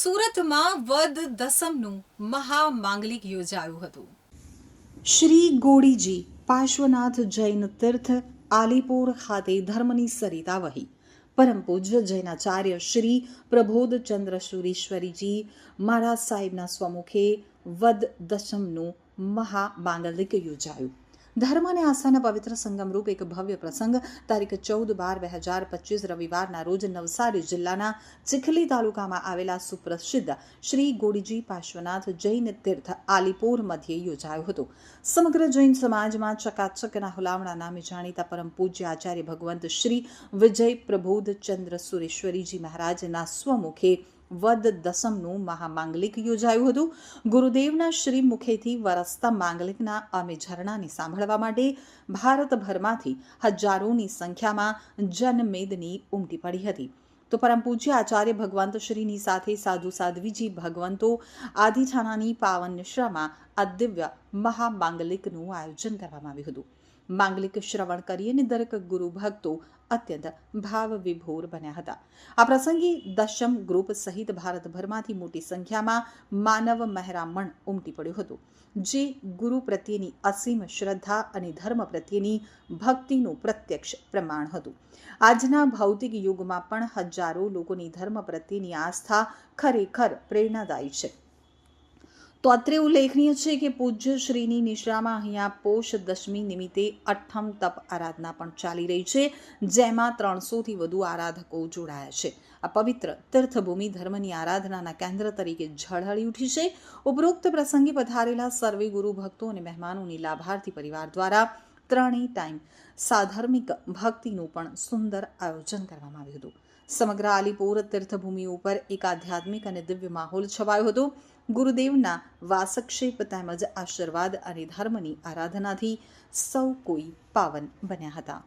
સુરતમાં વદ દસમનું મહામાંગલિક યોજાયું હતું. શ્રી ગોડીજી પાર્શ્વનાથ જૈન તીર્થ આલીપુર ખાતે ધર્મની સરિતા વહી પરમ પૂજ્ય જૈનાચાર્ય શ્રી પ્રબોધચંદ્ર સુરેશ્વરીજી મહારાજ સાહેબના સ્વમુખે વદ દશમનું મહામાંગલિક યોજાયું. ધર્મ અને આસ્થાના પવિત્ર સંગમરૂપ એક ભવ્ય પ્રસંગ. તારીખ ચૌદ બાર બે હજાર પચીસ રવિવારના રોજ નવસારી જિલ્લાના ચીખલી તાલુકામાં આવેલા સુપ્રસિદ્ધ શ્રી ગોડીજી પાર્શ્વનાથ જૈન તીર્થ આલીપોર મધ્યે યોજાયો હતો. સમગ્ર જૈન સમાજમાં ચકાચકના હુલામણા નામે જાણીતા પરમ પૂજ્ય આચાર્ય ભગવંત શ્રી વિજય પ્રબોધ ચંદ્ર સુરેશ્વરીજી મહારાજના સ્વમુખે વદ દસમનું મહામાંગલિક યોજાયું હતું. ગુરુદેવના શ્રી મુખેથી વરસતા માંગલિકના અમે ઝરણાને સાંભળવા માટે ભારતભરમાંથી હજારોની સંખ્યામાં જનમેદની ઉમટી પડી હતી. તો પરમ પૂજ્ય આચાર્ય ભગવંત શ્રીની સાથે સાધુ સાધ્વીજી ભગવંતો આદિઠાણાની પાવન નિશ્રામાં આ દિવ્ય મહામાંગલિકનું આયોજન કરવામાં આવ્યું હતું. માંગલિક શ્રવણ કરી અને દરેક ગુરુ ભક્તો અત્યંત ભાવ વિભોર બન્યા હતા. આ પ્રસંગે દશમ ગ્રુપ સહિત ભારતભરમાંથી મોટી સંખ્યામાં માનવ મહેરામણ ઉમટી પડ્યું હતું, જે ગુરુ પ્રત્યેની અસીમ શ્રદ્ધા અને ધર્મ પ્રત્યેની ભક્તિનું પ્રત્યક્ષ પ્રમાણ હતું. આજના ભૌતિક યુગમાં પણ હજારો લોકોની ધર્મ પ્રત્યેની આસ્થા ખરેખર પ્રેરણાદાયી છે. તો અત્રે ઉલ્લેખનીય છે કે પૂજ્ય શ્રીની નિશ્રામાં અહીંયા પોષ દશમી નિમિત્તે અઠમ તપ આરાધના પણ ચાલી રહી છે, જેમાં ત્રણસોથી વધુ આરાધકો જોડાયા છે. આ પવિત્ર તીર્થભૂમિ ધર્મની આરાધનાના કેન્દ્ર તરીકે ઝળહળી ઉઠી છે. ઉપરોક્ત પ્રસંગે પધારેલા સર્વે ગુરુ ભક્તો અને મહેમાનોની લાભાર્થી પરિવાર દ્વારા ત્રણેય ટાઈમ સાધર્મિક ભક્તિનું પણ સુંદર આયોજન કરવામાં આવ્યું હતું. સમગ્ર આલીપુર તીર્થભૂમિ ઉપર એક આધ્યાત્મિક અને દિવ્ય માહોલ છવાયો હતો. ગુરુદેવના વાસક્ષેપ તેમજ આશીર્વાદ અને ધર્મની આરાધનાથી સૌ કોઈ પાવન બન્યા હતા.